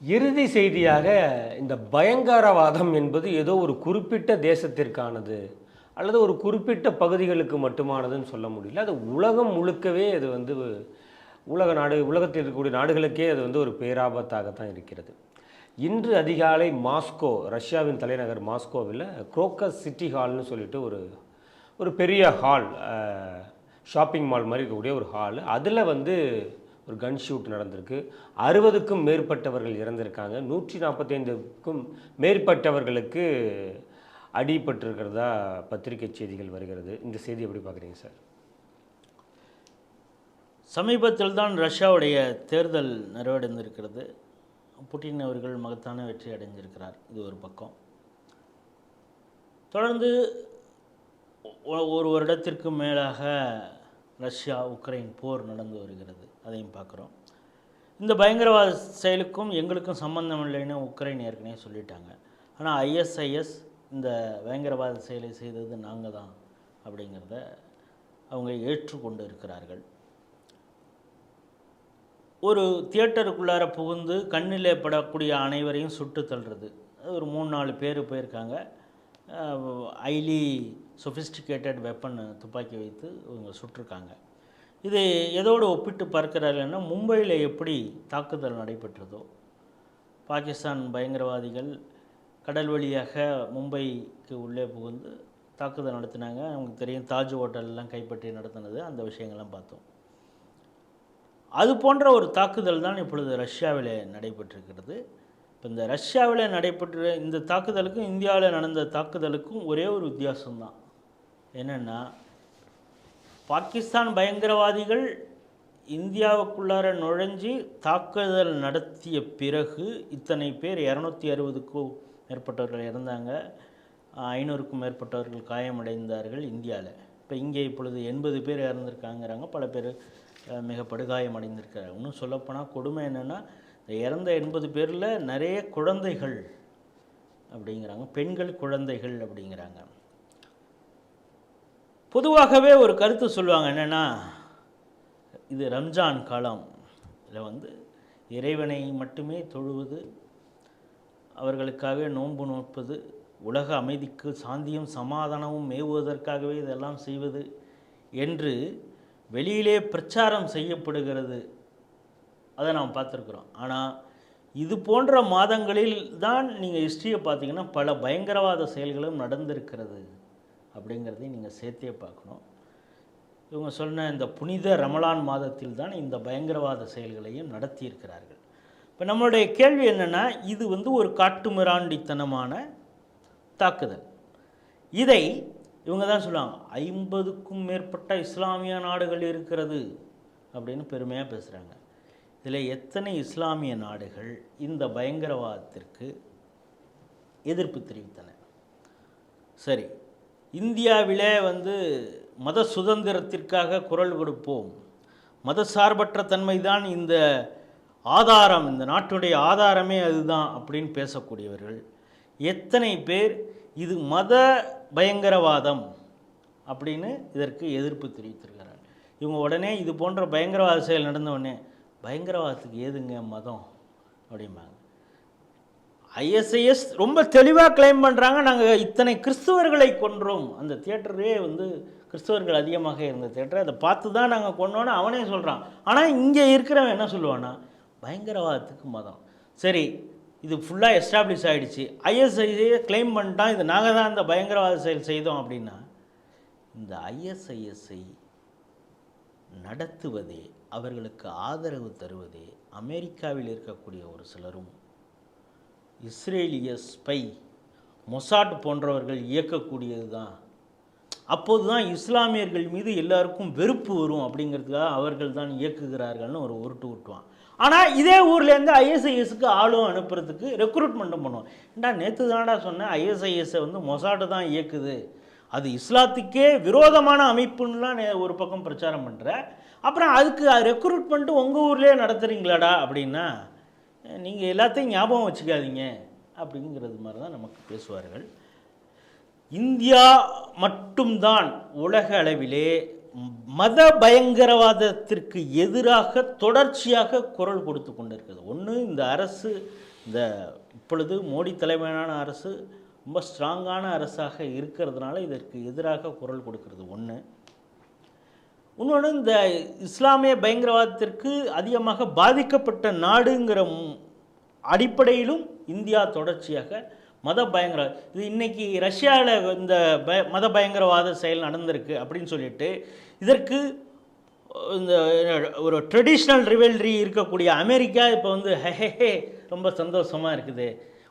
இறுதி செய்தியாக இந்த பயங்கரவாதம் என்பது ஏதோ ஒரு குறிப்பிட்ட தேசத்திற்கானது அல்லது ஒரு குறிப்பிட்ட பகுதிகளுக்கு மட்டுமானதுன்னு சொல்ல முடியல. அது உலகம் முழுக்கவே அது வந்து உலக நாடு உலகத்தில் இருக்கக்கூடிய நாடுகளுக்கே அது வந்து ஒரு பேராபத்தாகத்தான் இருக்கிறது. இன்று அதிகாலை மாஸ்கோ ரஷ்யாவின் தலைநகர் மாஸ்கோவில் குரோக்கஸ் சிட்டி ஹால்னு சொல்லிட்டு ஒரு ஒரு பெரிய ஹால் ஷாப்பிங் மால் மாதிரி இருக்கக்கூடிய ஒரு ஹால். அதில் வந்து ஒரு கன் ஷூட் நடந்திருக்கு. அறுபதுக்கும் மேற்பட்டவர்கள் இறந்திருக்காங்க. நூற்றி நாற்பத்தைந்துக்கும் மேற்பட்டவர்களுக்கு அடிபட்டிருக்கிறதா பத்திரிகை செய்திகள் வருகிறது. இந்த செய்தி எப்படி பார்க்குறீங்க சார்? சமீபத்தில் தான் ரஷ்யாவுடைய தேர்தல் நிறைவடைந்திருக்கிறது. புட்டின் அவர்கள் மகத்தான வெற்றி அடைஞ்சிருக்கிறார் இது ஒரு பக்கம். தொடர்ந்து ஒரு வருடத்திற்கு மேலாக ரஷ்யா உக்ரைன் போர் நடந்து வருகிறது. அதையும் பார்க்குறோம். இந்த பயங்கரவாத செயலுக்கும் எங்களுக்கும் சம்பந்தம் இல்லைன்னு உக்ரைன் ஏற்கனவே சொல்லிட்டாங்க. ஆனால் ஐஎஸ்ஐஎஸ் இந்த பயங்கரவாத செயலை செய்தது நாங்கள் தான் அப்படிங்கிறத அவங்க ஏற்றுக்கொண்டு இருக்கிறார்கள். ஒரு தியேட்டருக்குள்ளார புகுந்து கண்ணிலே படக்கூடிய அனைவரையும் சுட்டு தள்ளுறது. ஒரு மூணு நாலு பேர் போயிருக்காங்க. ஹைலி சொஃபிஸ்டிகேட்டட் வெப்பன் துப்பாக்கி வைத்து இவங்க சுட்டிருக்காங்க. இது எதோடு ஒப்பிட்டு பார்க்கிறார்கள்னா மும்பையில் எப்படி தாக்குதல் நடைபெற்றதோ பாகிஸ்தான் பயங்கரவாதிகள் கடல் வழியாக மும்பைக்கு உள்ளே புகுந்து தாக்குதல் நடத்தினாங்க. நமக்கு தெரியும் தாஜ் ஹோட்டல்லாம் கைப்பற்றி நடத்தினது. அந்த விஷயங்கள்லாம் பார்த்தோம். அது போன்ற ஒரு தாக்குதல் தான் இப்பொழுது ரஷ்யாவில் நடைபெற்றிருக்கிறது. இப்போ இந்த ரஷ்யாவில் நடைபெற்ற இந்த தாக்குதலுக்கும் இந்தியாவில் நடந்த தாக்குதலுக்கும் ஒரே ஒரு வித்தியாசம்தான். என்னென்னா பாகிஸ்தான் பயங்கரவாதிகள் இந்தியாவுக்குள்ளார நுழைஞ்சு தாக்குதல் நடத்திய பிறகு இத்தனை பேர் இரநூத்தி அறுபதுக்கும் மேற்பட்டவர்கள் இறந்தாங்க. ஐநூறுக்கும் மேற்பட்டவர்கள் காயமடைந்தார்கள் இந்தியாவில் இப்போ இங்கே இப்பொழுது எண்பது பேர் இறந்துருக்காங்கிறாங்க. பல பேர் மிக படுகாயம் அடைந்திருக்கிறாங்க இன்னும் சொல்லப்போனால் கொடுமை என்னென்னா இந்த இறந்த எண்பது பேரில் நிறைய குழந்தைகள் அப்படிங்கிறாங்க. பெண்கள் குழந்தைகள் அப்படிங்கிறாங்க. பொதுவாகவே ஒரு கருத்து சொல்லுவாங்க என்னென்னா இது ரம்ஜான் காலம். இதில் வந்து இறைவனை மட்டுமே தொழுவது அவர்களுக்காகவே நோன்பு நோற்பது உலக அமைதிக்கு சாந்தியும் சமாதானமும் மேவுவதற்காகவே இதெல்லாம் செய்வது என்று வெளியிலே பிரச்சாரம் செய்யப்படுகிறது. அதை நாம் பார்த்துருக்குறோம். ஆனால் இது போன்ற மாதங்களில் தான் நீங்கள் ஹிஸ்ட்ரியை பார்த்தீங்கன்னா பல பயங்கரவாத செயல்களும் நடந்திருக்கிறது. அப்படிங்கிறதையும் நீங்கள் சேர்த்தே பார்க்கணும். இவங்க சொன்ன இந்த புனித ரமலான் மாதத்தில் தான் இந்த பயங்கரவாத செயல்களையும் நடத்தியிருக்கிறார்கள். இப்போ நம்மளுடைய கேள்வி என்னென்னா இது வந்து ஒரு காட்டுமிராண்டித்தனமான தாக்குதல். இதை இவங்க தான் சொல்லுவாங்க ஐம்பதுக்கும் மேற்பட்ட இஸ்லாமிய நாடுகள் இருக்கிறது அப்படின்னு பெருமையாக பேசுகிறாங்க இதில் எத்தனை இஸ்லாமிய நாடுகள் இந்த பயங்கரவாதத்திற்கு எதிர்ப்பு தெரிவித்தன? சரி இந்தியாவிலே வந்து மத சுதந்திரத்திற்காக குரல் கொடுப்போம். மத சார்பற்ற தன்மை தான் இந்த ஆதாரம் இந்த நாட்டுடைய ஆதாரமே அதுதான் அப்படின்னு பேசக்கூடியவர்கள். எத்தனை பேர் இது மத பயங்கரவாதம் அப்படின்னு இதற்கு எதிர்ப்பு தெரிவித்திருக்கிறார்கள். இவங்க உடனே இது போன்ற பயங்கரவாத செயல் நடந்த உடனே பயங்கரவாதத்துக்கு ஏதுங்க மதம் அப்படிம்பாங்க. ஐஎஸ்ஐஎஸ் ரொம்ப தெளிவாக கிளைம் பண்ணுறாங்க நாங்கள் இத்தனை கிறிஸ்துவர்களை கொன்றோம். அந்த தியேட்டரே வந்து கிறிஸ்துவர்கள் அதிகமாக இருந்த தியேட்டர். அதை பார்த்து தான் நாங்கள் கொண்டோன்னு அவனே சொல்கிறான் ஆனால் இங்கே இருக்கிறவன் என்ன சொல்லுவான்னா பயங்கரவாதத்துக்கு மதம். சரி இது ஃபுல்லாக எஸ்டாப்ளிஷ் ஆகிடுச்சு ஐஎஸ்ஐஎஸ் கிளைம் பண்ணிட்டான். இது நாங்கள் தான் இந்த பயங்கரவாத செயல் செய்தோம் அப்படின்னா இந்த ஐஎஸ்ஐஎஸ்ஐ நடத்துவதே அவர்களுக்கு ஆதரவு தருவதே அமெரிக்காவில் இருக்கக்கூடிய ஒரு சிலரும் இஸ்ரேலிய ஸ்பை மொசாட் போன்றவர்கள் இயக்கக்கூடியது தான் அப்போது தான் இஸ்லாமியர்கள் மீது எல்லாருக்கும் வெறுப்பு வரும் அப்படிங்கிறதுக்காக அவர்கள் தான் இயக்குகிறார்கள்னு ஒரு உருட்டு விட்டுவான் ஆனால் இதே ஊர்லேருந்து ஐஎஸ்ஐஎஸ்க்கு ஆளும் அனுப்புறதுக்கு ரெக்ரூட்மெண்ட்டும் பண்ணுவோம் ஏண்டா நேற்று தானடா சொன்னேன் ஐஎஸ்ஐஎஸ்ஸை வந்து மொசாட்டு தான் இயக்குது. அது இஸ்லாத்துக்கே விரோதமான அமைப்புன்னுலாம் நே- ஒரு பக்கம் பிரச்சாரம் பண்ணுற அப்புறம் அதுக்கு ரெக்ரூட்மெண்ட்டு உங்கள் ஊர்லேயே நடத்துகிறீங்களாடா அப்படின்னா நீங்கள் எல்லாத்தையும் ஞாபகம் வச்சுக்காதீங்க அப்படிங்கிறது மாதிரி தான் நமக்கு பேசுவார்கள். இந்தியா மட்டும்தான் உலக அளவிலே மத பயங்கரவாதத்திற்கு எதிராக தொடர்ச்சியாக குரல் கொடுத்து கொண்டிருக்கிறது. ஒன்று இந்த அரசு இந்த இப்பொழுது மோடி தலைமையிலான அரசு ரொம்ப ஸ்ட்ராங்கான அரசாக இருக்கிறதுனால இதற்கு எதிராக குரல் கொடுக்கிறது. ஒன்று இன்னொன்று இந்த இஸ்லாமிய பயங்கரவாதத்திற்கு அதிகமாக பாதிக்கப்பட்ட நாடுங்கிற அடிப்படையிலும் இந்தியா தொடர்ச்சியாக மத பயங்கரவாத இது இன்னைக்கு ரஷ்யாவில் இந்த பய மத பயங்கரவாத செயல் நடந்திருக்கு அப்படின்னு சொல்லிட்டு இதற்கு இந்த ஒரு ட்ரெடிஷ்னல் ரிவெல்ரி இருக்கக்கூடிய அமெரிக்கா இப்போ வந்து ஹெஹே ரொம்ப சந்தோஷமாக இருக்குது.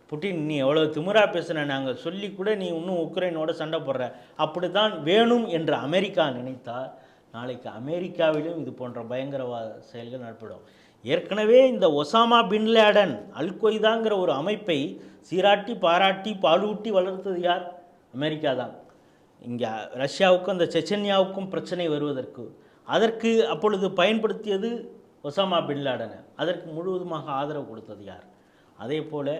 புட்டின் நீ எவ்வளோ திமுறாக பேசுன நாங்கள் சொல்லி கூட நீ இன்னும் உக்ரைனோட சண்டை போடுற. அப்படி தான் வேணும் என்று அமெரிக்கா நினைத்தால் நாளைக்கு அமெரிக்காவிலும் இது போன்ற பயங்கரவாத செயல்கள் நடைபெறும். ஏற்கனவே இந்த ஒசாமா பின்லேடன் அல்கொய்தாங்கிற அல் கொய்தாங்கிற ஒரு அமைப்பை சீராட்டி பாராட்டி பாலூட்டி வளர்த்தது யார்? அமெரிக்கா தான். இங்கே ரஷ்யாவுக்கும் அந்த செச்சன்யாவுக்கும் பிரச்சனை வருவதற்கு. அதற்கு அப்பொழுது பயன்படுத்தியது ஒசாமா பின்லாடனை அதற்கு முழுவதுமாக ஆதரவு கொடுத்தது யார்? அதே போல்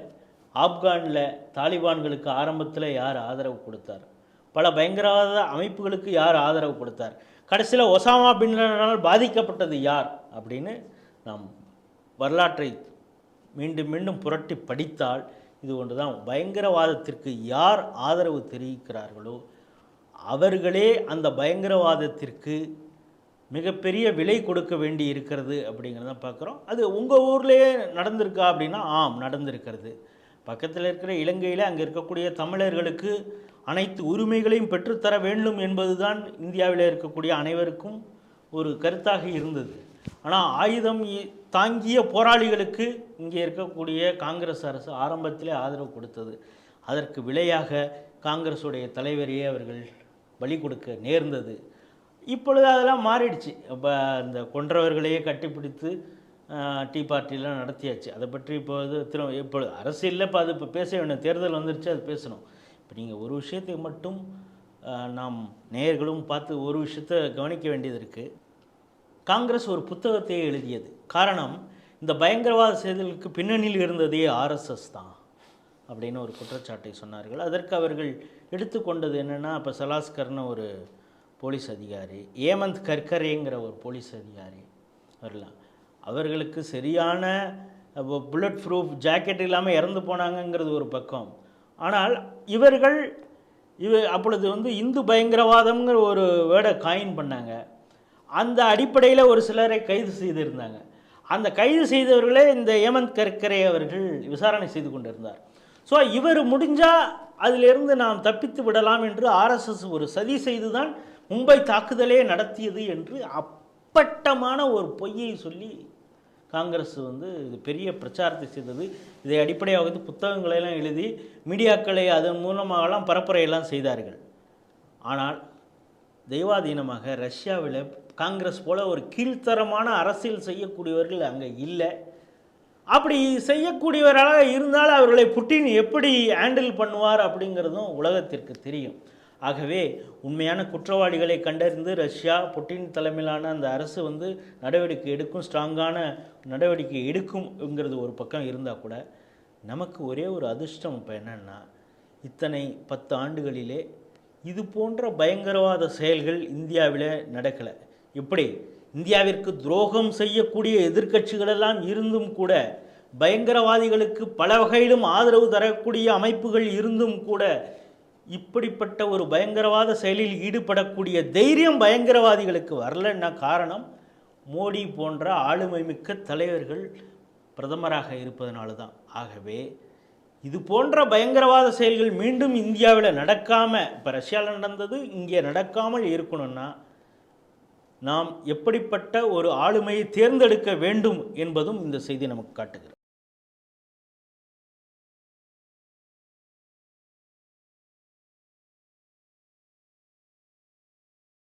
ஆப்கானில் தாலிபான்களுக்கு ஆரம்பத்தில் யார் ஆதரவு கொடுத்தார்? பல பயங்கரவாத அமைப்புகளுக்கு யார் ஆதரவு கொடுத்தார்? கடைசியில் ஒசாமா பின்லனால் பாதிக்கப்பட்டது யார் அப்படின்னு நாம் வரலாற்றை மீண்டும் மீண்டும் புரட்டி படித்தால் இது ஒன்று தான் பயங்கரவாதத்திற்கு யார் ஆதரவு தெரிவிக்கிறார்களோ அவர்களே அந்த பயங்கரவாதத்திற்கு மிகப்பெரிய விலை கொடுக்க வேண்டி இருக்கிறது அப்படிங்கிறத பார்க்குறோம். அது உங்கள் ஊர்லேயே நடந்திருக்கா அப்படின்னா ஆம் நடந்திருக்கிறது. பக்கத்தில் இருக்கிற இலங்கையில் அங்கே இருக்கக்கூடிய தமிழர்களுக்கு அனைத்து உரிமைகளையும் பெற்றுத்தர வேண்டும் என்பதுதான் இந்தியாவில் இருக்கக்கூடிய அனைவருக்கும் ஒரு கருத்தாக இருந்தது. ஆனால் ஆயுதம் தாங்கிய போராளிகளுக்கு இங்கே இருக்கக்கூடிய காங்கிரஸ் அரசு ஆரம்பத்திலே ஆதரவு கொடுத்தது. அதற்கு விலையாக காங்கிரஸுடைய தலைவரையே அவர்கள் பலி கொடுக்க நேர்ந்தது. இப்பொழுது அதெல்லாம் மாறிடுச்சு. இப்போ இந்த கொன்றவர்களையே கட்டிப்பிடித்து டீ பார்ட்டிலாம் நடத்தியாச்சு. அதை பற்றி இப்போது திரு இப்போ அரசியலில் இப்போ அது இப்போ பேச வேணும். தேர்தல் வந்துருச்சு அது பேசணும். இப்போ நீங்கள் ஒரு விஷயத்தை மட்டும் நாம் நேயர்களும் பார்த்து ஒரு விஷயத்தை கவனிக்க வேண்டியது இருக்குது காங்கிரஸ் ஒரு புத்தகத்தையே எழுதியது. காரணம் இந்த பயங்கரவாத செயல்களுக்கு பின்னணியில் இருந்ததே ஆர்எஸ்எஸ் தான் அப்படின்னு ஒரு குற்றச்சாட்டை சொன்னார்கள். அதற்கு அவர்கள் எடுத்துக்கொண்டது என்னென்னா இப்போ சலாஸ்கர்னு ஒரு போலீஸ் அதிகாரி ஏமந்த் கர்கரேங்கிற ஒரு போலீஸ் அதிகாரி வரலாம். அவர்களுக்கு சரியான புல்லட் ப்ரூஃப் ஜாக்கெட் இல்லாமல் இறந்து போனாங்கங்கிறது ஒரு பக்கம். ஆனால் இவர்கள் இவ அப்பொழுது வந்து இந்து பயங்கரவாதம்ங்கிற ஒரு வேர்டை காயின் பண்ணாங்க. அந்த அடிப்படையில் ஒரு சிலரை கைது செய்திருந்தாங்க. அந்த கைது செய்தவர்களே இந்த ஏமந்த் கர்கரே அவர்கள் விசாரணை செய்து கொண்டிருந்தார். ஸோ இவர் முடிஞ்சால் அதிலிருந்து நாம் தப்பித்து விடலாம் என்று ஆர்எஸ்எஸ் ஒரு சதி செய்துதான் மும்பை தாக்குதலே நடத்தியது என்று அப்பட்டமான ஒரு பொய்யை சொல்லி காங்கிரஸ் வந்து இது பெரிய பிரச்சாரத்தை செய்தது. இதை அடிப்படையாக வந்து புத்தகங்களை எல்லாம் எழுதி மீடியாக்களை அதன் மூலமாகலாம் பரப்புரையெல்லாம் செய்தார்கள். ஆனால் தெய்வாதீனமாக ரஷ்யாவில் காங்கிரஸ் போல் ஒரு கீழ்த்தரமான அரசியல் செய்யக்கூடியவர்கள் அங்கே இல்லை. அப்படி செய்யக்கூடியவராக இருந்தால் அவர்களை புட்டின் எப்படி ஹேண்டில் பண்ணுவார் அப்படிங்கிறதும் உலகத்திற்கு தெரியும். ஆகவே உண்மையான குற்றவாளிகளை கண்டறிந்து ரஷ்யா புட்டின் தலைமையிலான அந்த அரசு வந்து நடவடிக்கை எடுக்கும் ஸ்ட்ராங்கான நடவடிக்கை எடுக்கும்ங்கிறது ஒரு பக்கம் இருந்தால் கூட நமக்கு ஒரே ஒரு அதிர்ஷ்டம் இப்போ என்னென்னா இத்தனை பத்து ஆண்டுகளிலே இது போன்ற பயங்கரவாத செயல்கள் இந்தியாவில் நடக்கலை. எப்படி? இந்தியாவிற்கு துரோகம் செய்யக்கூடிய எதிர்க்கட்சிகளெல்லாம் இருந்தும் கூட பயங்கரவாதிகளுக்கு பல வகையிலும் ஆதரவு தரக்கூடிய அமைப்புகள் இருந்தும் கூட இப்படிப்பட்ட ஒரு பயங்கரவாத செயலில் ஈடுபடக்கூடிய தைரியம் பயங்கரவாதிகளுக்கு வரலன்னா காரணம் மோடி போன்ற ஆளுமை மிக்க தலைவர்கள் பிரதமராக இருப்பதனால தான். ஆகவே இது போன்ற பயங்கரவாத செயல்கள் மீண்டும் இந்தியாவில் நடக்காமல் இப்போ ரஷ்யாவில் நடந்தது இங்கே நடக்காமல் இருக்கணும்னா நாம் எப்படிப்பட்ட ஒரு ஆளுமையை தேர்ந்தெடுக்க வேண்டும் என்பதும் இந்த செய்தி நமக்கு காட்டுகிறது.